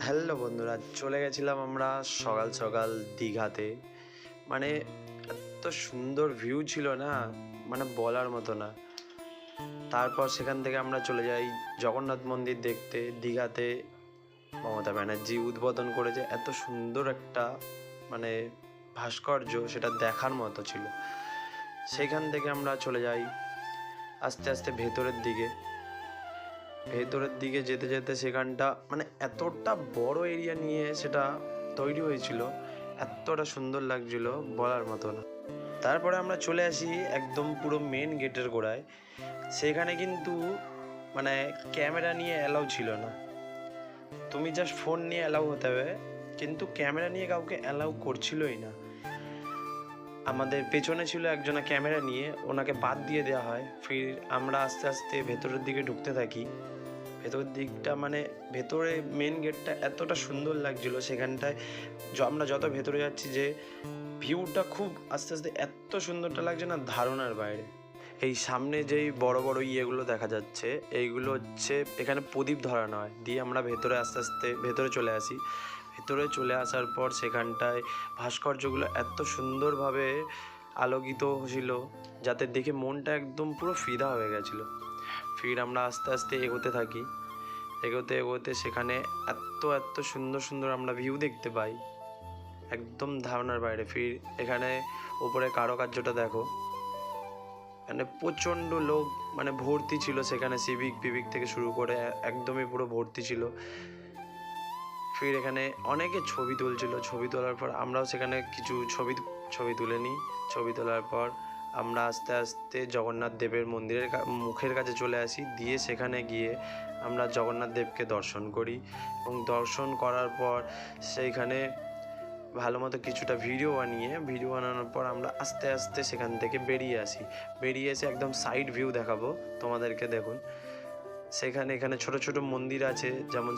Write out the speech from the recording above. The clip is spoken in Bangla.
হ্যালো বন্ধুরা, চলে গেছিলাম আমরা সকাল সকাল দীঘাতে। মানে এত সুন্দর ভিউ ছিল না মানে বলার মতো না। তারপর সেখান থেকে আমরা চলে যাই জগন্নাথ মন্দির দেখতে, দীঘাতে। মমতা ব্যানার্জি উদ্বোধন করেছে, এত সুন্দর একটা মানে ভাস্কর্য সেটা দেখার মতো ছিল। সেখান থেকে আমরা চলে যাই আস্তে আস্তে ভেতরের দিকে। ভেতরের দিকে যেতে যেতে সেখানটা মানে এতটা বড় এরিয়া নিয়ে সেটা তৈরি হয়েছিল, এতটা সুন্দর লাগছিল বলার মতো না। তারপরে আমরা চলে আসি একদম পুরো মেন গেটের গোড়ায়। সেখানে কিন্তু মানে ক্যামেরা নিয়ে অ্যালাউ ছিল না। তুমি জাস্ট ফোন নিয়ে অ্যালাউ হতে হবে, কিন্তু ক্যামেরা নিয়ে কাউকে অ্যালাউ করছিলই না। আমাদের পেছনে ছিল একজনা ক্যামেরা নিয়ে, ওনাকে বাদ দিয়ে দেওয়া হয়। ফির আমরা আস্তে আস্তে ভেতরের দিকে ঢুকতে থাকি। ভেতরের দিকটা মানে ভেতরে মেন গেটটা এতটা সুন্দর লাগছিল সেখানটায়। আমরা যত ভেতরে যাচ্ছি যে ভিউটা খুব আস্তে আস্তে এত সুন্দরটা লাগছে না ধারণার বাইরে। এই সামনে যেই বড় বড় ইয়েগুলো দেখা যাচ্ছে, এইগুলো হচ্ছে এখানে প্রদীপ ধরানো হয়। দিয়ে আমরা ভেতরে আস্তে আস্তে ভেতরে চলে আসি। ভেতরে চলে আসার পর সেখানটায় ভাস্কর্যগুলো এত সুন্দরভাবে আলোকিত ছিল, যাতে দেখে মনটা একদম পুরো ফিদা হয়ে গেছিল। ফির আমরা আস্তে আস্তে এগোতে থাকি। এগোতে এগোতে সেখানে এত এত সুন্দর সুন্দর আমরা ভিউ দেখতে পাই। একদম ধারণার বাইরে। ফির এখানে উপরে কারুকার্যটা দেখো। মানে প্রচণ্ড লোক মানে ভর্তি ছিল সেখানে সিভিক বিভিক থেকে শুরু করে একদমই পুরো ভর্তি ছিল। ফির এখানে অনেকে ছবি তুলছিল, ছবি তোলার পর আমরাও সেখানে কিছু ছবি ছবি তুলে নিই। ছবি তোলার পর আমরা আস্তে আস্তে জগন্নাথ দেবের মন্দিরের মুখের কাছে চলে আসি। দিয়ে সেখানে গিয়ে আমরা জগন্নাথ দেবকে দর্শন করি। এবং দর্শন করার পর সেইখানে ভালো মতো কিছুটা ভিডিও বানিয়ে ভিডিও বানানোর পর আমরা আস্তে আস্তে সেখান থেকে বেরিয়ে আসি। বেরিয়ে এসে একদম সাইড ভিউ দেখাবো তোমাদেরকে দেখুন। সেখানে এখানে ছোট ছোট মন্দির আছে, যেমন